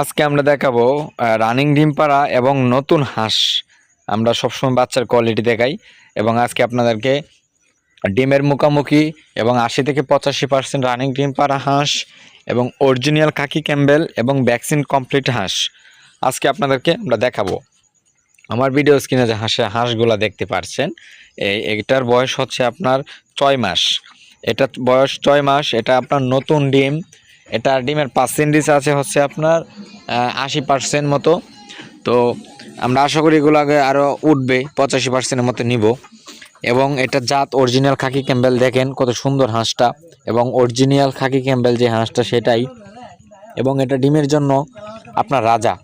আজকে আমরা দেখাবো রানিং ডিম পাড়া এবং নতুন হাঁস। আমরা সবসময় বাচ্চার কোয়ালিটি দেখাই এবং আজকে আপনাদেরকে ডিমের মুখামুখি এবং আশি থেকে পঁচাশি পার্সেন্ট রানিং ডিম পাড়া হাঁস এবং অরিজিনাল কাকি ক্যাম্বেল এবং ভ্যাকসিন কমপ্লিট হাঁস। আজকে আপনাদেরকে আমরা দেখাবো। আমার ভিডিও স্ক্রিনে যে হাঁসে হাঁসগুলা দেখতে পারছেন, এই এটার বয়স হচ্ছে আপনার ছয় মাস। এটা বয়স ছয় মাস, এটা আপনার নতুন ডিম এটা ডিমের পার্সেন্টেজ আছে হচ্ছে আপনার আশি পার্সেন্ট মতো। তো আমরা আশা করি এগুলো আগে আরও উঠবে, পঁচাশি পার্সেন্টের মতো নিব। এবং এটা জাত অরিজিনাল খাকি ক্যাম্বেল দেখেন, কত সুন্দর হাঁসটা। এবং অরিজিনাল খাকি ক্যাম্বেল যে হাঁসটা, সেটাই। এবং এটা ডিমের জন্য আপনার রাজা।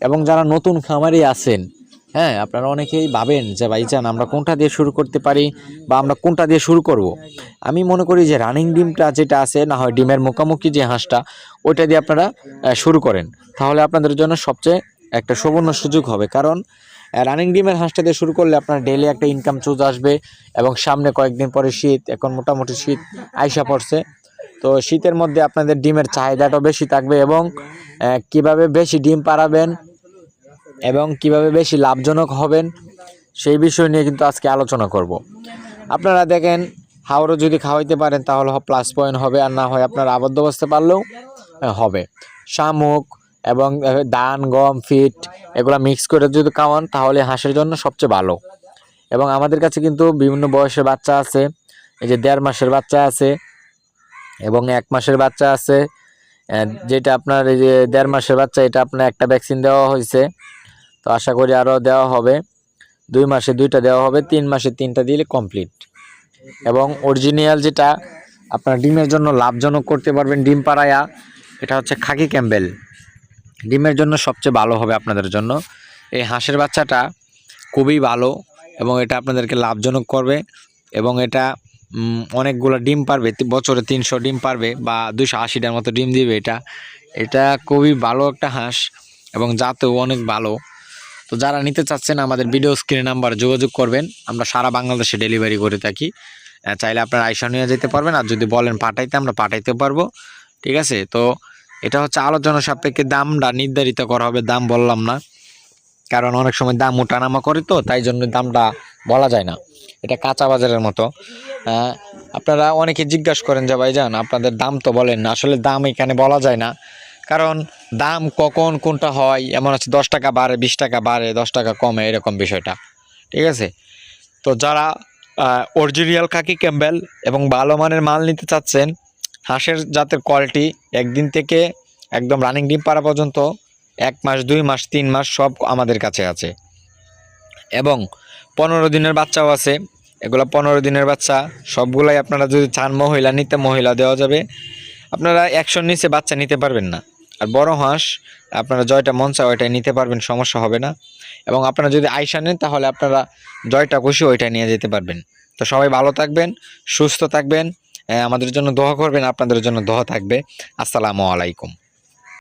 এবং যারা নতুন খামারি আছেন হ্যাঁ আপনারা অনেকেই ভাবেন যে ভাইজান আমরা কোনটা দিয়ে শুরু করতে পারি বা আমরা কোনটা দিয়ে শুরু করব। আমি মনে করি যে রানিং ডিমটা যেটা আছে, না হয় ডিমের মুখামুখি যে হাঁসটা, ওইটা দিয়ে আপনারা শুরু করেন। তাহলে আপনাদের জন্য সবচেয়ে একটা সুবর্ণ সুযোগ হবে। কারণ রানিং ডিমের হাঁসটা দিয়ে শুরু করলে আপনার ডেলি একটা ইনকাম চুজ আসবে এবং সামনে কয়েকদিন পরে শীত, এখন মোটামুটি শীত আইসা পড়ছে। তো শীতের মধ্যে আপনাদের ডিমের চাহিদাটাও বেশি থাকবে এবং কীভাবে বেশি ডিম পাড়াবেন এবং কীভাবে বেশি লাভজনক হবেন সেই বিষয় নিয়ে কিন্তু আজকে আলোচনা করব। আপনারা দেখেন হাওড়ও যদি খাওয়াইতে পারেন তাহলে প্লাস পয়েন্ট হবে, আর না হয় আপনার আবদ্ধ বসতে পারলেও হবে। শামুক এবং ধান গম, ফিট এগুলো মিক্স করে যদি খাওয়ান তাহলে হাঁসের জন্য সবচেয়ে ভালো। এবং আমাদের কাছে কিন্তু বিভিন্ন বয়সের বাচ্চা আছে, এই যে দেড় মাসের বাচ্চা আছে এবং এক মাসের বাচ্চা আছে যেটা আপনার এই যে দেড় মাসের বাচ্চা, এটা আপনার একটা ভ্যাকসিন দেওয়া হয়েছে। তো আশা করি আরও দেওয়া হবে। দুই মাসে দুইটা দেওয়া হবে, তিন মাসে তিনটা দিলে কমপ্লিট এবং অরিজিনাল যেটা, আপনার ডিমের জন্য লাভজনক করতে পারবেন ডিম পাড়ায়া, এটা হচ্ছে খাকি ক্যাম্বেল। ডিমের জন্য সবচেয়ে ভালো হবে আপনাদের জন্য। এই হাঁসের বাচ্চাটা খুবই ভালো এবং এটা আপনাদেরকে লাভজনক করবে। এবং এটা অনেকগুলো ডিম পারবে বছরে তিনশো ডিম পারবে বা দুশো আশিটার মতো ডিম দিবে এটা। এটা খুবই ভালো একটা হাঁস এবং জাতেও অনেক ভালো। তো যারা নিতে চাচ্ছেন আমাদের ভিডিও স্ক্রিনে নাম্বার যোগাযোগ করবেন, আমরা সারা বাংলাদেশে ডেলিভারি করে থাকি। চাইলে আপনারা আইসা নিয়ে যেতে পারবেন, আর যদি বলেন পাঠাইতে, আমরা পাঠাইতে পারব। ঠিক আছে? তো এটা হচ্ছে আলোচনা সাপেক্ষে দামটা নির্ধারিত করা হবে, দাম বললাম না। কারণ অনেক সময় দাম ওঠানামা করে তো, তাই জন্য দামটা বলা যায় না। এটা কাঁচা বাজারের মতো। আপনারা অনেকে জিজ্ঞাসা করেন যে, ভাইজান, আপনাদের দাম তো বলেন না। আসলে দাম এখানে বলা যায় না। কারণ দাম কখন কোনটা হয়, এমন আছে দশ টাকা বাড়ে, বিশ টাকা বাড়ে, দশ টাকা কমে, এরকম বিষয়টা। ঠিক আছে? তো যারা অরিজিনাল কাকি ক্যাম্বেল এবং ভালো মানের মাল নিতে চাচ্ছেন, হাঁসের জাতের কোয়ালিটি একদিন থেকে একদম রানিং ডিম পাড়া পর্যন্ত, এক মাস, দুই মাস, তিন মাস সব আমাদের কাছে আছে। এবং পনেরো দিনের বাচ্চাও আছে। এগুলো পনেরো দিনের বাচ্চা, সবগুলাই আপনারা যদি চান মহিলা, নিতে মহিলা দেওয়া যাবে। আপনারা একশোর নিচে বাচ্চা নিতে পারবেন না। আর বড় হাঁস, আপনারা জয়টা মন চায় ওইটাই নিতে পারবেন, সমস্যা হবে না। এবং আপনারা যদি আইসা নেন, তাহলে আপনারা জয়টা খুশি ওইটা নিয়ে যেতে পারবেন। তো সবাই ভালো থাকবেন, সুস্থ থাকবেন আমাদের জন্য দোয়া করবেন, আপনাদের জন্য দোয়া থাকবে। আসসালামু আলাইকুম।